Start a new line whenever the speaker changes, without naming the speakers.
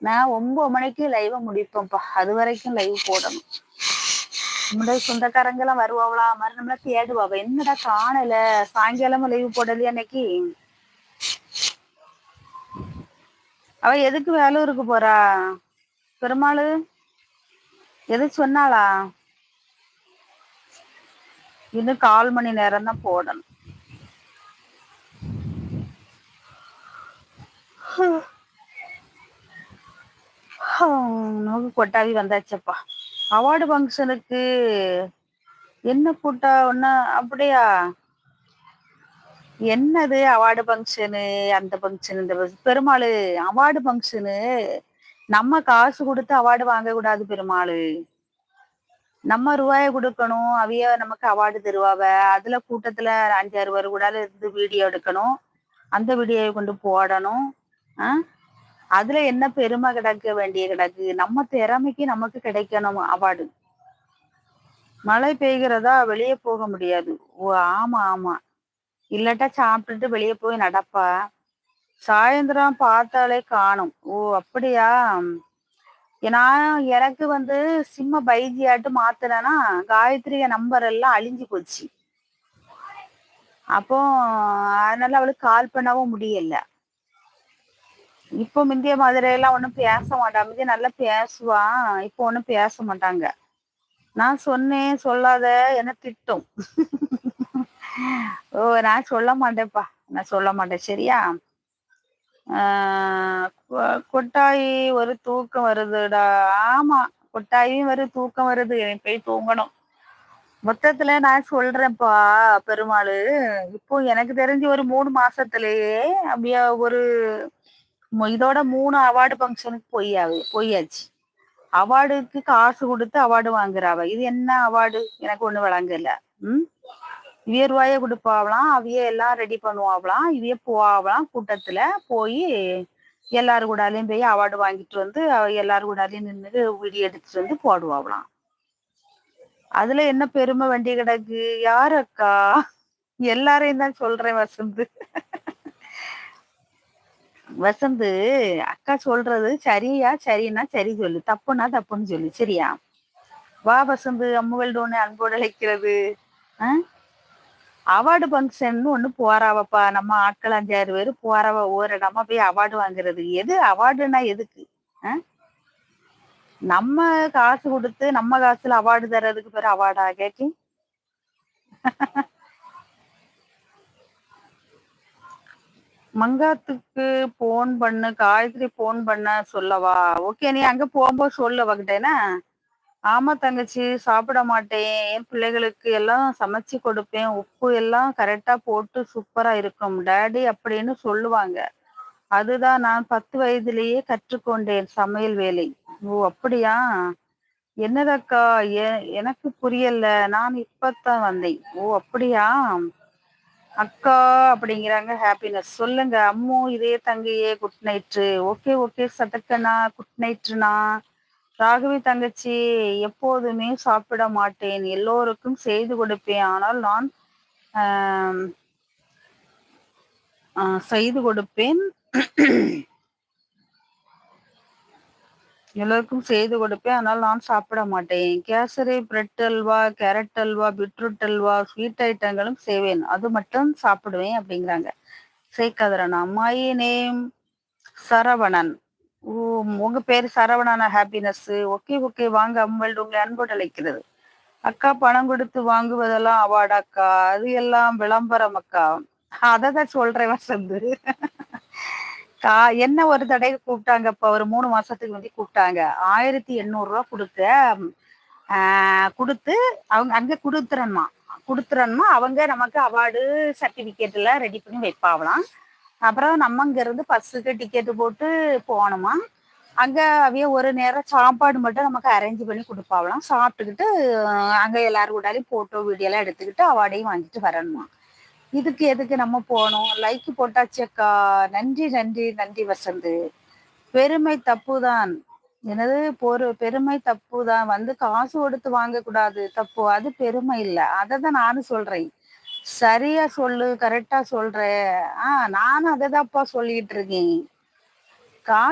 நான் ஒன்பது மணிக்கு லைவ முடிப்பேன்ப்பா. அது வரைக்கும் லைவ் போடணும். நம்மளுடைய சொந்தக்காரங்க எல்லாம் வருவாங்களா மாதிரி நம்மள தேடுவாவ என்னடா காணல? சாயங்காலமும் லைவ் போடலையா அன்னைக்கு? அவ எதுக்கு வேலூருக்கு போறா? பெருமாள் எது சொன்னாளா? இன்னும் கால் மணி நேரம் தான் போடணும். நோக்கு கொட்டாவி வந்தாச்சப்பா. அவார்டு ஃபங்க்ஷனுக்கு என்ன கூட்டா ஒண்ணு? அப்படியா? என்னது அவார்டு ஃபங்க்ஷனு அந்த ஃபங்க்ஷன் இந்த பெருமாள் அவார்டு ஃபங்க்ஷனு நம்ம காசு கொடுத்து அவார்டு வாங்க கூடாது பெருமாள். நம்ம ரூபாய கொடுக்கணும் அவைய நமக்கு அவார்டு தருவாவ. அதுல கூட்டத்துல அஞ்சாறு பேர் கூட இருந்து வீடியோ எடுக்கணும். அந்த வீடியோவை கொண்டு போடணும். ஆஹ் அதுல என்ன பெருமை கிடக்க வேண்டிய கிடக்கு? நம்ம திறமைக்கு நமக்கு கிடைக்கணும் அவார்டு மழை பெய்கிறதா வெளியே போக முடியாது. ஓ ஆமா ஆமா. இல்லாட்டா சாப்பிட்டுட்டு வெளியே போய் நடப்பா? சாயந்தரம் பார்த்தாலே காணும். ஓ அப்படியா? நான் எனக்கு வந்து சிம்ம பைஜியாட்டு மாத்தினேன்னா காயத்ரிய நம்பர் எல்லாம் அழிஞ்சு போச்சு. அப்போ அதனால அவளுக்கு கால் பண்ணவும் முடியல. இப்போ முந்தைய மாதிரி எல்லாம் ஒன்றும் பேச மாட்டான் முந்தைய நல்லா பேசுவான் இப்போ ஒன்றும் பேச மாட்டாங்க. நான் சொன்னேன் சொல்லாத என்ன திட்டும். ஓ நான் சொல்ல மாட்டேன்ப்பா. நான் சொல்ல மாட்டேன். சரியா? கொட்டாயி ஒரு தூக்கம் வருதுடா. ஆமா கொட்டாயும் வருது தூக்கம் வருது. போய் தூங்கணும். மொத்தத்துல நான் சொல்றேன்ப்பா பெருமாள். இப்போ எனக்கு தெரிஞ்சு ஒரு மூணு மாசத்துலயே அப்படியே ஒரு இதோட மூணு அவார்டு ஃபங்க்ஷனுக்கு போயாவு போயாச்சு. அவார்டுக்கு காசு கொடுத்து அவார்டு வாங்குறாவ. இது என்ன அவார்டு எனக்கு ஒண்ணு வழங்கல உம் இவிய ரூபாய கொடுப்பாவலாம் அவிய எல்லாம் ரெடி பண்ணுவாவலாம் இவிய போவாங்களாம் கூட்டத்துல போய் எல்லாரு கூடாலையும் போய் அவார்டு வாங்கிட்டு வந்து எல்லாரு கூடாலையும் நின்று வீடியோ எடுத்துட்டு வந்து போடுவாவலாம். அதுல என்ன பெருமை வண்டி கிடக்கு? யார் அக்கா? எல்லாரையும் தான் சொல்றேன் வசந்து. வசந்து அக்கா சொல்றது சரியா சரின்னா சரி சொல்லு. தப்புன்னா தப்புன்னு சொல்லு. சரியா? வா வசந்து அம்முகள் ஒண்ணு அன்போடு அழைக்கிறது. அவார்டு ஃபங்க்ஷன் ஒண்ணு போறாவப்பா. நம்ம ஆட்கள் அஞ்சாறு பேர் போறாவ ஒவ்வொரு இடமா போய் அவார்டு வாங்குறது. எது அவார்டுனா எதுக்கு? நம்ம காசு கொடுத்து நம்ம காசுல அவார்டு தர்றதுக்கு பேர் அவார்டா கேட்டி? மங்காத்துக்கு போன் பண்ணு காயத்ரி போன் பண்ண சொல்லவா? ஓகே நீ அங்க போகும்போது சொல்லு அவகிட்டேனா ஆமா தங்கச்சி சாப்பிட மாட்டேன். என் பிள்ளைகளுக்கு எல்லாம் சமைச்சு கொடுப்பேன். உப்பு எல்லாம் கரெக்டா போட்டு சூப்பரா இருக்கும் டேடி அப்படின்னு சொல்லுவாங்க. அதுதான் நான் பத்து வயதிலேயே கற்றுக்கொண்டேன் சமையல் வேலை. ஓ அப்படியா? என்னதக்கா எனக்கு புரியல. நான் இப்பத்தான் வந்தேன். ஓ அப்படியா? அக்கா அப்படிங்கிறாங்க ஹாப்பினஸ் சொல்லுங்க அம்மு இதே தங்கையே குட் நைட்டு ஓகே ஓகே சதக்கண்ணா குட் நைட்டுனா ராகவி தங்கச்சி எப்போதுமே சாப்பிட மாட்டேன். எல்லோருக்கும் செய்து கொடுப்பேன். ஆனால் நான் செய்து கொடுப்பேன். எல்லோருக்கும் செய்து கொடுப்பேன். ஆனால் நான் சாப்பிட மாட்டேன். Kesari bread halwa carrot halwa beetroot halwa sweet ஐட்டங்களும் செய்வேன். அது மட்டும் சாப்பிடுவேன் அப்படிங்கிறாங்க. சேக்கதரன் அம்மாயி நேம் சரவணன். உங்க பேர் சரவணனா? ஹாப்பினஸ் ஓகே ஓகே வாங்க அம்மல்டு உங்களை அன்போடு அழைக்கிறது. அக்கா பணம் கொடுத்து வாங்குவதெல்லாம் அவார்டாக்கா அது எல்லாம் விளம்பரம் அக்கா. அதை தான் சொல்றேன் வசந்து. கா என்ன ஒரு தடவை கூப்பிட்டாங்க? இப்போ ஒரு மூணு மாசத்துக்கு வந்து கூப்பிட்டாங்க. ஆயிரத்தி எண்ணூறு ரூபா கொடுத்த கொடுத்து அவங்க அங்க கொடுத்துறன்மா. கொடுத்துறன்னா அவங்க நமக்கு அவார்டு சர்டிபிகேட் எல்லாம் ரெடி பண்ணி வைப்பாவலாம் அப்புறம் நம்ம இங்க இருந்து பஸ்ஸுக்கு டிக்கெட்டு போட்டு போனோமா அங்க அவைய ஒரு நேரம் சாப்பாடு மட்டும் நமக்கு அரேஞ்ச் பண்ணி கொடுப்பாவலாம் சாப்பிட்டுக்கிட்டு அங்க எல்லாரும் கூடாலையும் போட்டோ வீடியோ எல்லாம் எடுத்துக்கிட்டு அவார்டையும் வாங்கிட்டு வரணுமா? இதுக்கு எதுக்கு நம்ம போனோம் லைக் போட்டாச்சக்கா. நன்றி நன்றி நன்றி வசந்து. பெருமை தப்புதான். எனது பொறு பெருமை தப்பு தான் வந்து காசு கொடுத்து வாங்கக்கூடாது. தப்பு. அது பெருமை இல்லை. அதை தான் நானும் சொல்றேன். சரியா சொல்லு கரெக்டா சொல்ற. ஆஹ் நானும் அதை தான்ப்பா சொல்லிட்டு இருக்கேன். கா